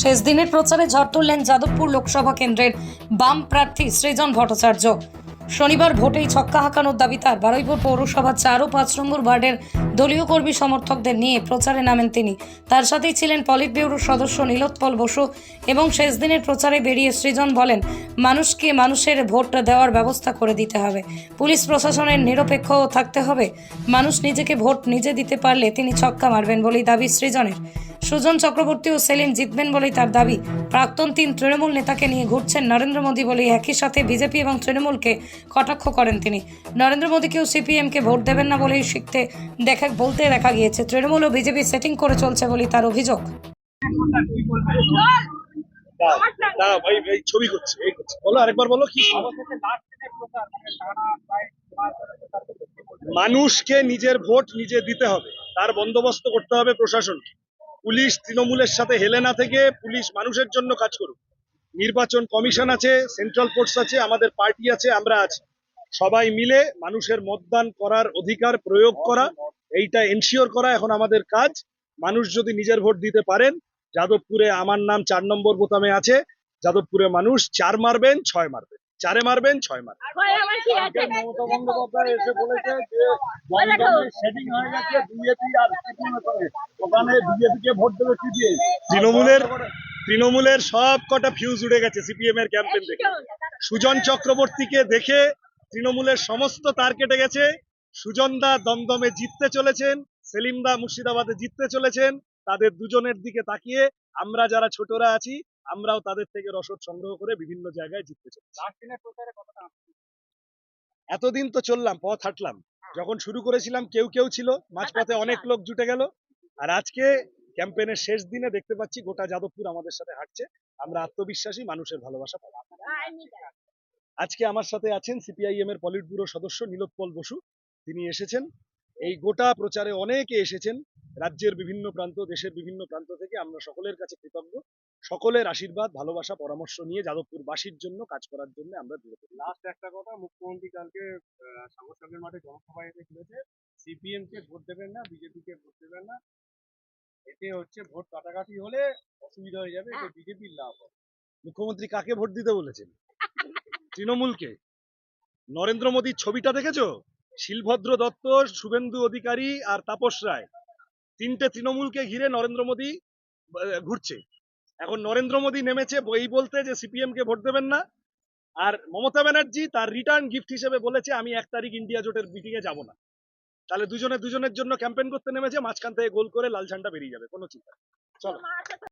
শেষ দিনের প্রচারে ঝড় তুললেন যাদবপুর লোকসভা কেন্দ্রের বাম প্রার্থী সৃজন ভট্টাচার্য। শনিবার ভোটেই ছক্কা হাঁকানোর দাবি তার। বারুইপুর পৌরসভার চার ও পাঁচ নম্বর ওয়ার্ডের দলীয় কর্মী সমর্থকদের নিয়ে প্রচারে নামেন তিনি। তার সাথেই ছিলেন পলিট ব্যুরোর সদস্য নীলোৎপল বসু এবং শেষ দিনের প্রচারে বেরিয়ে সৃজন বলেন, মানুষকে মানুষের ভোট দেওয়ার ব্যবস্থা করে দিতে হবে। পুলিশ প্রশাসনের নিরপেক্ষ থাকতে হবে। মানুষ নিজেকে ভোট নিজে দিতে পারলে তিনি ছক্কা মারবেন বলেই দাবি সৃজনের। সুজন চক্রবর্তী ও সেলিম জিতবেন বলেই তার দাবি। প্রাক্তন তিন তৃণমূল নেতাকে নিয়ে ঘুরছেন নরেন্দ্র মোদী বলে একই সাথে বিজেপি এবং তৃণমূলকে কটাক্ষ করেন তিনি। নরেন্দ্র মোদীকেও সিপিএমকে ভোট দেবেন না বলেই শিখতে দেখা, বলতে দেখা গিয়েছে। তৃণমূল ও বিজেপি সেটিং করে চলছে বলেই তার অভিযোগ। মানুষকে নিজের ভোট নিজে দিতে হবে। তার বন্দোবস্ত করতে হবে প্রশাসন পুলিশ তৃণমূলের সাথে হেলে না থেকে পুলিশ মানুষের জন্য কাজ করুক। নির্বাচন কমিশন আছে, সেন্ট্রাল ফোর্স আছে, আমাদের পার্টি আছে, আমরা আছি। সবাই মিলে মানুষের মতদান করার অধিকার প্রয়োগ করা, এইটা এনশিওর করা এখন আমাদের কাজ। মানুষ যদি নিজের ভোট দিতে পারেন, যাদবপুরে আমার নাম চার নম্বর বোতামে আছে, যাদবপুরে মানুষ চার মারবেন, ছয় মারবেন। চারে মারবেন ছয় মারবেন। ভয় আমার কি আছে? মমতা বন্দ্যোপাধ্যায় এসে বলেছে যে বলে তো। সেটিং হয়ে গেছে বিজেপি আর সিপিএম ওখানে বিজেপি কে ভোট দেবে তৃণমূলের তৃণমূলের সব কটা ফিউজ উড়ে গেছে সিপিএম এর ক্যাম্পেন দেখে। সুজন চক্রবর্তীকে দেখে তৃণমূলের সমস্ত তার কেটে গেছে। সুজন দা দমদমে জিততে চলেছেন সেলিম দা মুর্শিদাবাদে জিততে চলেছেন। তাদের দুজনের দিকে তাকিয়ে আমরা যারা ছোটরা আছি আমরাও তাদের থেকে রসদ সংগ্রহ করে বিভিন্ন জায়গায় জিততে চলেছি। এতদিন তো চললাম পথ হাঁটলাম। যখন শুরু করেছিলাম কেউ কেউ ছিল মাঝপথে অনেক লোক জুটে গেল। আর আজকে ক্যাম্পেইনের শেষ দিনে দেখতে পাচ্ছি গোটা যাদবপুর আমাদের সাথে হাঁটছে। আমরা আত্মবিশ্বাসী মানুষের ভালোবাসা পাবো। আজকে আমার সাথে আছেন সিপিআইএম এর পলিট ব্যুরো সদস্য নীলোৎপল বসু। তিনি এসেছেন। এই গোটা প্রচারে অনেকে এসেছেন। রাজ্যের বিভিন্ন প্রান্ত দেশের বিভিন্ন প্রান্ত থেকে আমরা সকলের কাছে কৃতজ্ঞ। সকলের আশীর্বাদ ভালোবাসা পরামর্শ নিয়ে যাদবপুর বাসীর জন্য কাজ করার জন্য আমরা দূরে লাস্ট একটা কথা মুখ্যমন্ত্রী কালকে সাগরসাগরের মাঠে জনসভায় এসে বলেছে সিপিএম কে ভোট দেবেন না বিজেপি কে ভোট দেবেন না। এতে হচ্ছে ভোট কাটাকাটি হলে অসুবিধা হয়ে যাবে এতে বিজেপির লাভ হবে। মুখ্যমন্ত্রী কাকে ভোট দিতে বলেছেন? তৃণমূলকে। নরেন্দ্র মোদীর ছবিটা দেখেছ? শিলভদ্র দত্ত শুভেন্দু অধিকারী আর তাপস রায়। তিনটে তৃণমূলকে ঘিরে নরেন্দ্র মোদী ঘুরছে। এখন নরেন্দ্র মোদী নেমেছে এই বলতে যে সিপিএম কে ভোট দেবেন না। আর মমতা ব্যানার্জি তার রিটার্ন গিফট হিসেবে বলেছে, আমি এক তারিখ ইন্ডিয়া জোটের মিটিং এ যাব না। তাহলে দুজনে দুজনের জন্য ক্যাম্পেন করতে নেমেছে, মাঝখান থেকে গোল করে লাল ঝান্ডা বেরিয়ে যাবে, কোনো চিন্তা। চলো।